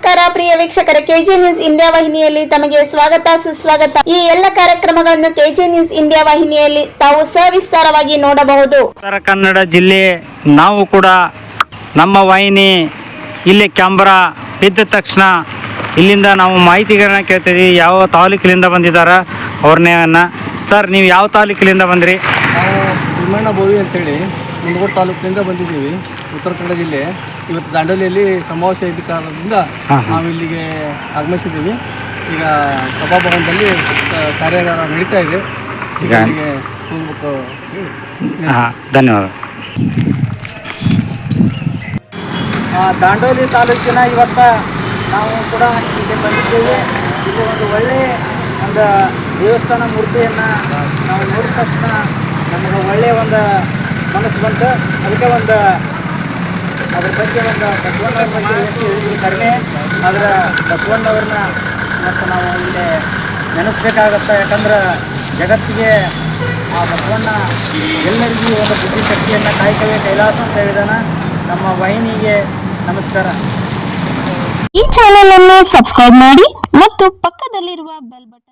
ಪ್ರಿಯ ವೀಕ್ಷಕರ KG news India ವಾಹಿನಿಯಲ್ಲಿ ತಮಗೆ ಸ್ವಾಗತ ಸುಸ್ವಾಗತ. ಈ ಎಲ್ಲ ಕಾರ್ಯಕ್ರಮಗಳನ್ನು ಕೆಜಿ ನ್ಯೂಸ್ ಇಂಡಿಯಾ ವಾಹಿನಿಯಲ್ಲಿ ತಾವು ಸವಿಸ್ತಾರವಾಗಿ ನೋಡಬಹುದು. ಉತ್ತರ ಕನ್ನಡ ಜಿಲ್ಲೆ ನಾವು ಕೂಡ ನಮ್ಮ ವಾಹಿನಿ ಇಲ್ಲಿ ಕ್ಯಾಮ್ರಾ ಬಿದ್ದ ತಕ್ಷಣ ಇಲ್ಲಿಂದ ನಾವು ಮಾಹಿತಿಗಳನ್ನ ಕೇಳ್ತೀವಿ ಯಾವ ತಾಲೂಕಿನಿಂದ ಬಂದಿದ್ದಾರೆ ಅನ್ನ ಸರ್ ನೀವು ಯಾವ ತಾಲೂಕಿನಿಂದ ಬಂದ್ರಿ? ನಾವು ಬೋವಿ ಅಂತೇಳಿ ತಾಲೂಕಿನಿಂದ ಬಂದಿದ್ದೀವಿ ಉತ್ತರ ಕನ್ನಡ ಜಿಲ್ಲೆ. ಇವತ್ತು ದಾಂಡೋಲಿಯಲ್ಲಿ ಸಮಾವೇಶ ಇದ್ದ ಕಾರಣದಿಂದ. ನಾವು ಇಲ್ಲಿಗೆ ಆಗಮಿಸಿದ್ದೀವಿ. ಈಗ ಸಭಾಭವನದಲ್ಲಿ ಕಾರ್ಯಾಗಾರ ನಡೀತಾ ಇದೆ. ಈಗ ಇಲ್ಲಿಗೆ ಧನ್ಯವಾದ. ದಾಂಡೋಲಿ ತಾಲೂಕಿನ ಇವತ್ತ ನಾವು ಕೂಡ ಇಲ್ಲಿ ಬಂದಿದ್ದೇವೆ. ಇದು ಒಂದು ಒಳ್ಳೆ ಒಂದು ದೇವಸ್ಥಾನ ಮೂರ್ತಿಯನ್ನು ನಾವು ನೋಡಿದ ತಕ್ಷಣ ನಮಗೆ ಒಳ್ಳೆಯ ಒಂದು ಮನಸ್ಸು ಬಂತು. ಅದಕ್ಕೆ ಒಂದು ಅದ್ರ ಬಗ್ಗೆ ಒಂದು ಬಸವಣ್ಣವ್ರ ಬಗ್ಗೆ ಕಡಿಮೆ, ಆದರೆ ಬಸವಣ್ಣವ್ರನ್ನ ಮತ್ತು ನಾವು ಇಲ್ಲಿ ನೆನೆಸ್ಬೇಕಾಗತ್ತೆ. ಯಾಕಂದ್ರೆ ಜಗತ್ತಿಗೆ ಆ ಬಸವಣ್ಣ ಎಲ್ಲರಿಗೂ ಒಂದು ಬುದ್ಧಿಶಕ್ತಿಯನ್ನು ಕಾಯ್ಕವೇ ಕೈಲಾಸ ಅಂತ ಹೇಳಿದಾನ. ನಮ್ಮ ವಾಹಿನಿಗೆ ನಮಸ್ಕಾರ. ಈ ಚಾನೆಲ್ ಅನ್ನು ಸಬ್ಸ್ಕ್ರೈಬ್ ಮಾಡಿ ಮತ್ತು ಪಕ್ಕದಲ್ಲಿರುವ ಬೆಲ್ ಬಟನ್